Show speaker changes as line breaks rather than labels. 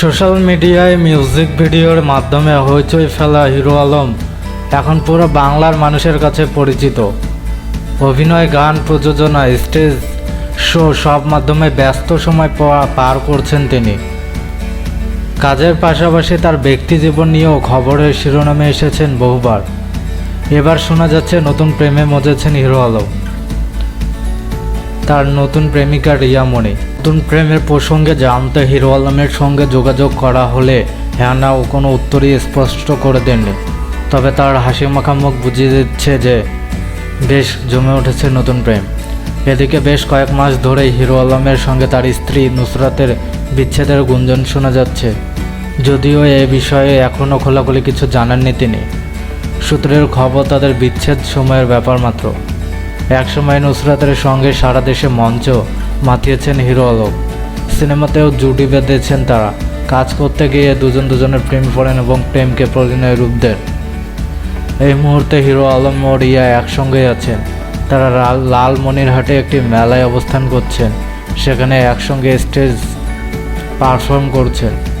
Social মিডিয়ায় music ভিডিওর মাধ্যমে হইচই ফেলা হিরো আলম এখন পুরো বাংলার মানুষের কাছে পরিচিত। অভিনয়, গান, প্রযোজনা, স্টেজ, শো সব মাধ্যমে ব্যস্ত সময় পার করছেন তিনি। কাজের পাশাপাশি তার ব্যক্তি জীবন নিয়েও খবরের শিরোনামে এসেছেন বহুবার। এবার শোনা যাচ্ছে নতুন প্রেমে মজেছেন হিরো আলম। তার নতুন প্রেমিকা রিয়ামণি। নতুন প্রেমের প্রসঙ্গে জানতে হিরো আলমের সঙ্গে যোগাযোগ করা হলে হ্যাঁ না ও কোনো উত্তরই স্পষ্ট করে দেননি। তবে তার হাসি মাখা মুখ বুঝিয়ে দিচ্ছে যে বেশ জমে উঠেছে নতুন প্রেম। এদিকে বেশ কয়েক মাস ধরেই হিরো আলমের সঙ্গে তার স্ত্রী নুসরাতের বিচ্ছেদের গুঞ্জন শোনা যাচ্ছে। যদিও এ বিষয়ে এখনও খোলাখুলি কিছু জানাননি তিনি। সূত্রের খবর, তাদের বিচ্ছেদ সময়ের ব্যাপার মাত্র। একসময় নুসরাতের সঙ্গে সারা দেশে মঞ্চ মাতিয়েছেন হিরো আলম সিনেমাতেও জুটি বেঁধেছেন তারা। কাজ করতে গিয়ে দুজন দুজনের প্রেম পড়েন এবং প্রেমকে পরিণয় রূপ দেন। এই মুহূর্তে হিরো আলম ও রিয়া একসঙ্গেই আছেন। তারা লাল লালমনিরহাটে একটি মেলায় অবস্থান করছেন। সেখানে একসঙ্গে স্টেজ পারফর্ম করছেন।